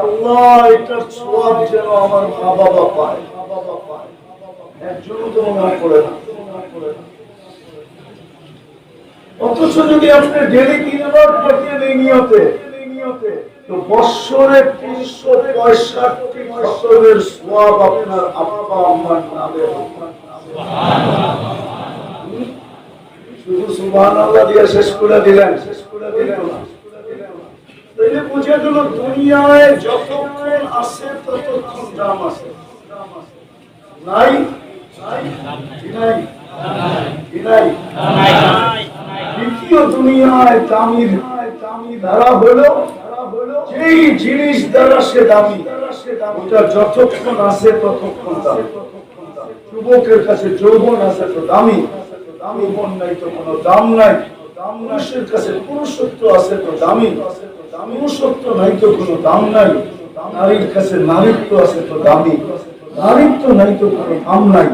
আল্লাহ এটার সওয়াব যেন আমার মা বাবা পায় একজনও তো না। অথচ যদি আপনি ডেলি তিনবার পড়তেন এই নিয়তে তো বৎসরে তিনশো পঁয়ষট্টি বছরের সওয়াব আপনার আব্বা আম্মার নামে শুধু আল্লাহ দিয়ে শেষ করে দিলেন শেষ করে দিলেন। বুঝে গেল দুনিয়ায় যতক্ষণ আছে ততক্ষণ দাম আছে। দামি দামি দামি। আছে দামি। যুবকের কাছে যৌবন আছে তো দামি। যৌবন নাই তো কোনো দাম নাই। পুরুষের কাছে পুরুষত্ব আছে তো দামি। নাই তো কোনো দাম নাই। নারীর কাছে নারীত্ব আছে তো দামি। নারীত্ব নাই তো কোনো দাম নাই।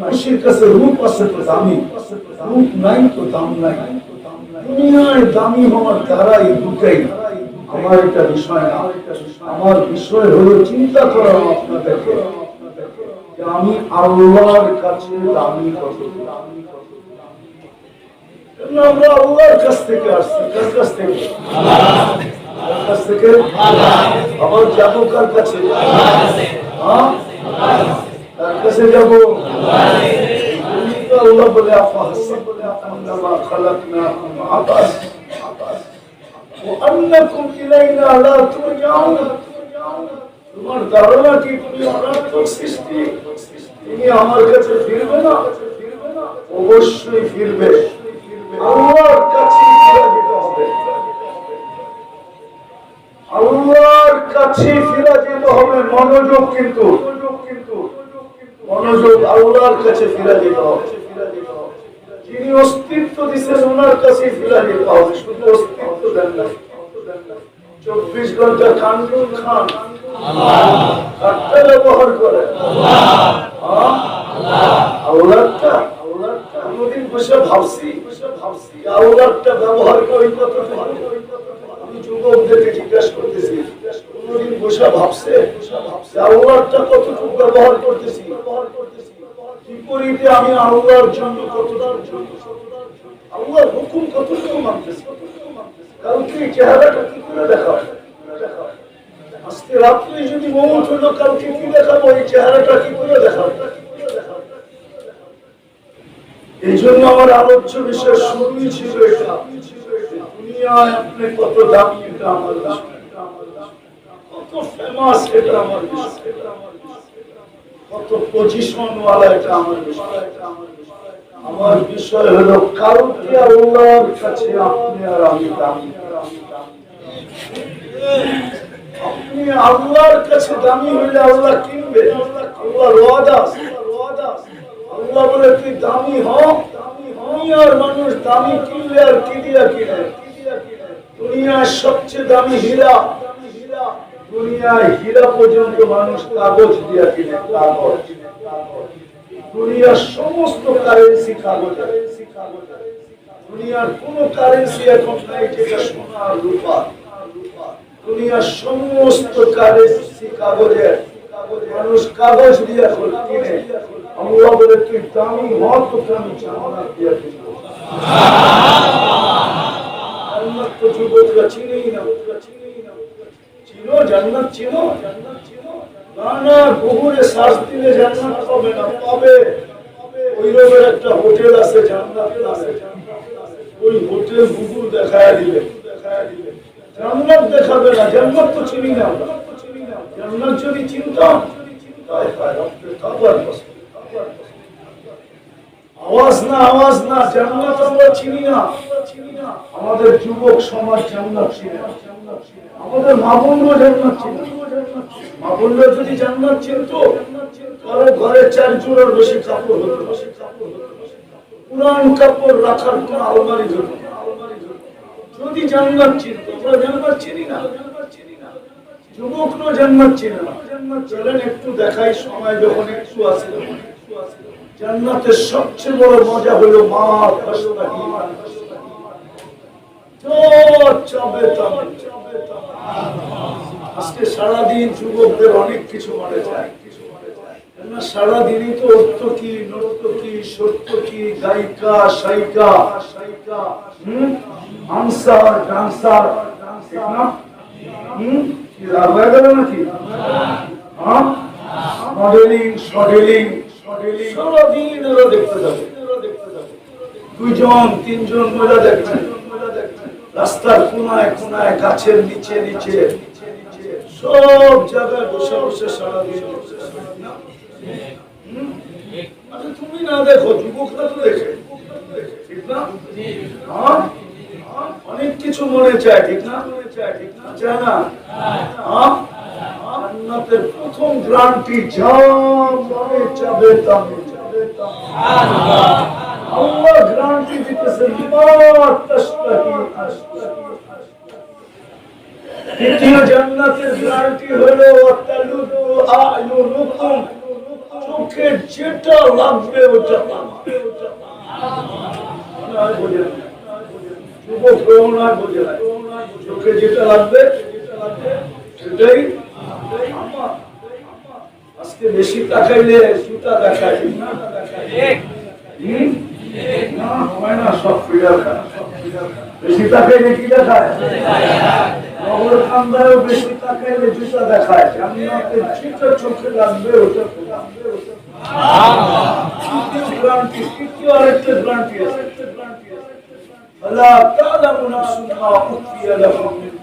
পুরুষের কাছে রূপ আছে তো দামি। রূপ নাই তো দাম নাই। দুনিয়ায় দামি হওয়ার দ্বারা এই দুটাই। আমার এটা বিষয় না। আমার বিষয় হলো চিন্তা করা আপনাদেরকে আমি আল্লাহর কাছে দামি কত কেন আমরা আল্লাহর কাছ থেকে আসছি কার কাছ থেকে কার কাছ থেকে আবার যাবো কার কাছে হ্যাঁ? কার কাছে যাবো আল্লাহ বলে আন্নামা খালাকনাকুম আবাস وأنكم إلينا لا ترجعون তোমার ধারণা কি তুমি অনার্থক সৃষ্টি তুমি আমার কাছে ফিরবে না অবশ্যই ফিরবে আল্লাহর কাছে ফিরে যেতে হবে। আল্লাহর কাছে ফিরে যেতে হবে মনোযোগ কিন্তু। মনোযোগ আল্লাহর কাছে ফিরে যেতে হবে। যিনি অস্তিত্ব দিচ্ছেন ওনার কাছে ফিরে যেতে হবে। শুধু অস্তিত্ব দেন না। চব্বিশ ঘণ্টা কান্দুন খান। ব্যবহার করে হ্যাঁ? আল্লাহটা কোনদিন বসে ভাবছি ভাবছি ব্যবহার করি কত আমি যুবকদেরকে জিজ্ঞাসা করতেছি বসে ভাবছে কতটুকু ব্যবহার করতেছি? বিপরীতে আমি আল্লাহর জন্য কতটার জন্য আল্লাহর হুকুম কতটুকু মানতেছি? কালকে চেহারাটা কি করে দেখা? আজকে রাত্রে যদি মৌত হলো, কালকে কি দেখাবো? এই চেহারাটা কি করে দেখাবো? এই জন্য আমার আলোচ্য বিষয় শুরুই ছিল এটা। দুনিয়ায় আপনি কত দামি এটা আমার কত ফেমাস এটা আমার কত পজিশন ওয়ালা এটা আমার আমার বিষয় হলো, কাউকে আল্লাহর কাছে আপনি আর আমি দামি। আপনি আল্লাহর কাছে দামি হইলে আল্লাহ কিনবে। আল্লাহর ওয়াদা আছে। আল্লাহ বলে, তুই দামি হ দুনিয়ার মানুষ দামি কিনলে আর কি দিয়া কিনে দুনিয়ার সবচেয়ে দামি হীরা দুনিয়ায় হীরা পর্যন্ত মানুষ কাগজ দিয়া কিনে, কাগজ। দুনিয়ার সমস্ত কারেন্সি কাগজ দুনিয়ার কোন কারেন্সি এখন নাই যেটা সোনা রূপা। দুনিয়ার সমস্ত কারেন্সি কাগজের। মানুষ কাগজ দিয়া কিনে। আল্লাহ বলে দামি তোকে আমি জান্নাত দিয়া কিনবো জান্নাত হোটেল আছে ওই হোটেল গুগল দেখায় দিবে জান্নাত দেখাবে না জান্নাত তো চিনি না। জান্নাত যদি চিনতাম হায় হায়, রব্বে কাবার কসম। আওয়াজ না আওয়াজ না, জান্নাত আমরা চিনি না। আমাদের যুবক সমাজ জান্নাত চিনে না। আমাদের মা বোনও জান্নাত ছিল মা বোনরা যদি জান্নাত চিনত, তাহলে ঘরে চার জোড়ার বেশি কাপড় হতো। পুরান কাপড় রাখার কোন আলমারি হতো না। যদি জান্নাত চিনত, আমরা জান্নাত চিনি না। যুবকরা জান্নাত চিনে না। চলেন একটু দেখাই সময় যখন একটু আছে জান্নাতের সবচেয়ে বড় মজা হলো মা আজকে সারাদিন যুবকদের অনেক কিছু মনে যায়। সারাদিনই তো অর্থ কি নৃত্য কি, সত্য কি, গায়িকা, সাইকা। হুম? Answer, dancer. নাকি? হ্যাঁ? মডেলিং মডেলিং সারাদিন ওরা দেখতে যাবে। দুইজন তিনজন মজা দেখছেন রাস্তার কোনায় কোনায় গাছের নিচে নিচে। সব জায়গায় বসে বসে সারাদিন। আচ্ছা, তুমি না দেখো যুবকরা তো দেখে। ঠিক না? হ্যাঁ? অনেক কিছু মনে চায় ঠিক না? চায় না? হ্যাঁ? জান্নাতের প্রথম গ্রান্টি যা মনে চাবে তা চাবে তা আল্লাহ গ্রান্টি দিতেছে মা তাশতাহি আশতাহি দ্বিতীয় জান্নাতের গ্যারান্টি হলো তালুদু আয়ুনুকুম। চোখে যেটা লাগবে ওটা যুবক চোখে যেটা লাগবে, সেটাই। আজকে বেশি তাকাইলে সুতা দেখায়। হয় না, সব ফিডার বেশি তাকাইলে কি দেখায়? নগরকান্দায়ও বেশি তাকাইলে জুতা দেখায়। জান্নাতে যেটা চোখে লাগবে ওটা। লাগবে ওটা গ্রান্টি তৃতীয় আরেকটা গ্রান্টি আছে। আল্লাহ তাআলা মুনাসুমা উখিয়া লাহুম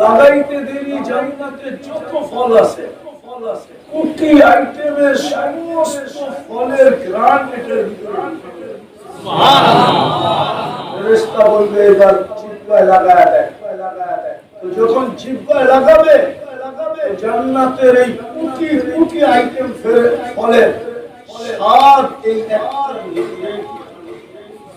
লাগাইতে দেরি জান্নাতে যত ফল আছে। ফল কোটি আইটেমের সমস্ত ফলের গ্রান এটার ভিতরে। যখন লাগাবে জান্নাতের এই কোটি কোটি আইটেম ফলের স্বাদ এই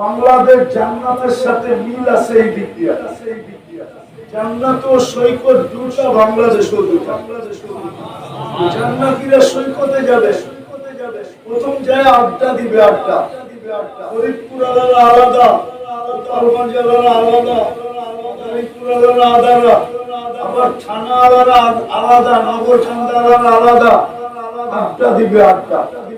বাংলাদেশ জান্নাতের সাথে মিল আছে এই দিক দিয়ে। জান্নাত ও সৈকত দুটা বাংলাদেশ জান্নাতিরা সৈকতে যাবে। প্রথম যায় আড্ডা দিবে আড্ডা। আলাদা আলাদা আলাদা আলাদা আলাদা। আলাদা আলাদা আলাদা আলাদা আলাদা। আড্ডা দিবে আড্ডা।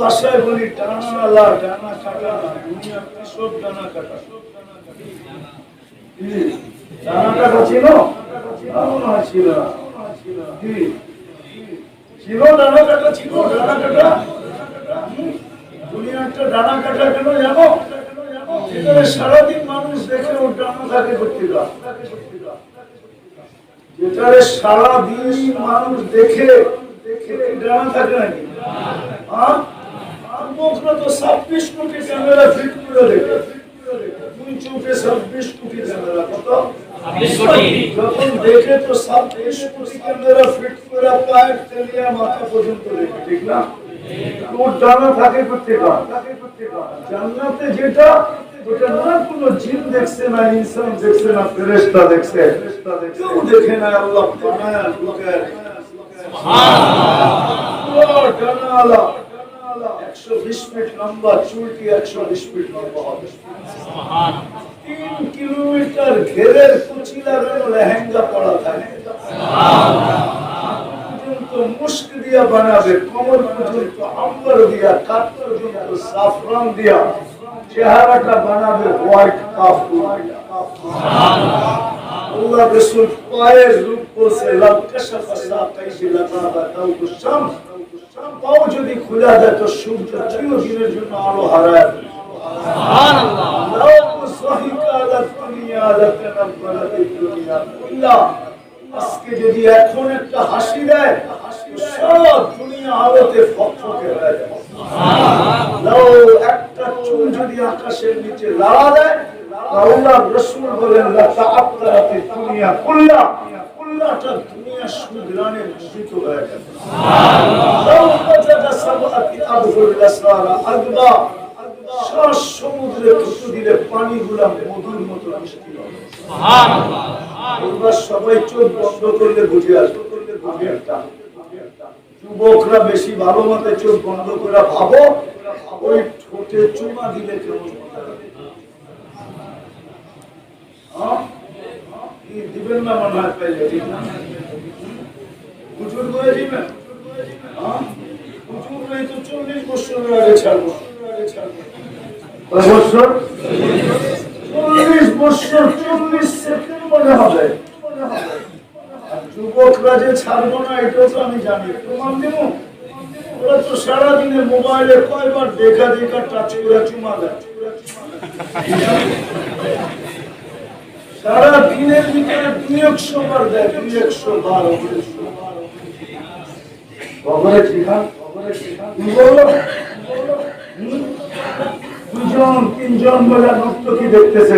ভাষায় বলি, ডানা আলা ডানা কাটা, দুনিয়া সব ডানা কাটা? ডানা কাটা কাটা? সারাদিন মানুষ দেখে ওর ডানা থাকে যেটারে সারাদিন মানুষ দেখে দেখে ডানা থাকে নাকি? হ্যাঁ? আর মুখরা তো ছাব্বিশ কোটি ক্যামেরা ফিট করে দেখে দুই চোখে ছাব্বিশ কোটি ক্যামেরা কত? যখন দেখে তো ছাব্বিশ কোটি ক্যামেরা ফিট করে পায়ের তেলিয়া মাথা পর্যন্ত দেখে ঠিক না? ওর ডানা থাকে প্রত্যেকা জান্নাতে যেটা ওটা না কোনো জিন দেখছে না ইনসান দেখছে না ফেরেশতা দেখছে। কেউ দেখে না আল্লাহ বানায় লুকায় পুরো ডানাওয়ালা, একশো বিশ ফিট লম্বা, চুলটি একশো বিশ ফিট লম্বা হবে। তিন কিলোমিটার ঘেরের কুচি লেহেঙ্গা পড়া থাকে মুস্ক দিয়া বানাবে, কোমর পর্যন্ত আম্বর দিয়া, কাত পর্যন্ত সাফরান দিয়া। চেহারাটা বানাবে হোয়াইট কাপড় আল্লাহ রসুল পায়ের রূপ বলছে লাকাশা ফাসা কাইসি লাকাবা দাউদ শামস। পাও যদি খোলা যায় তো সূর্য চিরদিনের জন্য আলো হারায়। আজকে যদি এখন একটা হাসি দেয় সব দুনিয়া আলোতে ফকফকে হয়ে একটা চুল যদি আকাশের নিচে লাড়া দেয় আল্লাহ রসুল বলেন দুনিয়া কুল্লা কুল্লাটা সুদরানে দূষিত হয়ে আদবা শ্বাস সমুদ্রে থুতু দিলে পানিগুলা মধুর মতো মিষ্টি হবে। সবাই চোখ বন্ধ করলে বুঝে আসবে। আমি একটা যুবকরা বেশি ভালো মতে চোখ বন্ধ করে ভাবো ওই ঠোঁটে চুমা দিলে কেমন দিবেন না মনে হয় হুজুর করে দিবেন? হুজুর এই তো চল্লিশ বছরের আগে ছাড়বো। বছর? চল্লিশ বছর চল্লিশ সেপ্টেম্বরে হবে। যুবকরা যে ছাড়বো না এটাও তো আমি জানি। প্রমাণ দিব? ওরা তো সারাদিনে মোবাইলে কয়বার দেখা দেখা টাচ করে চুমা দেয়। সারা দিনের ভিতরে দুই একশো বার দেয় দুই একশো বার। খবরে ঠিকান খবরে ঠিকান কি বলল হুম? দুজন, তিনজন বলে নর্তকী দেখতেছে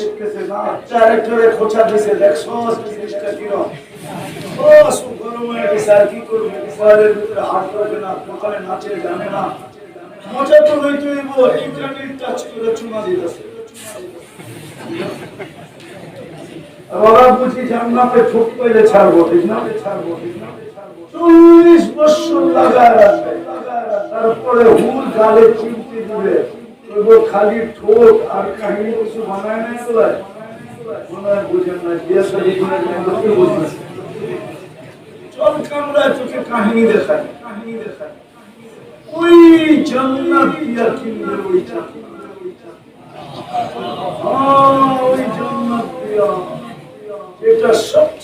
দেখতেছে নাচ ডাইরেক্টরে খোঁচা দিছে, দেখছ? জিনিসটা কিরম? না নাচে জানে না। মজা তো হইতে হইব। ইন্টারনেট টাচ করে চুমা দিতেছে। ওরা বুঝি জান্নাতে ঠুক ছাড়বো, ঠিক না? ছাড়বো, ঠিক না? চল্লিশ বছর লাগায় রাখবে। তারপরে হুল গালে চিমটি দিবে। খালি ঠোঁট আর কাহিনী কিছু বানায় না কামড়ায় তোকে কাহিনী দেখায় কাহিনী দেখায় ওই জান্নাত দিয়া কিনবে ওইটা হ্যাঁ, ওই জান্নাত দিয়া। এটা সবচেয়ে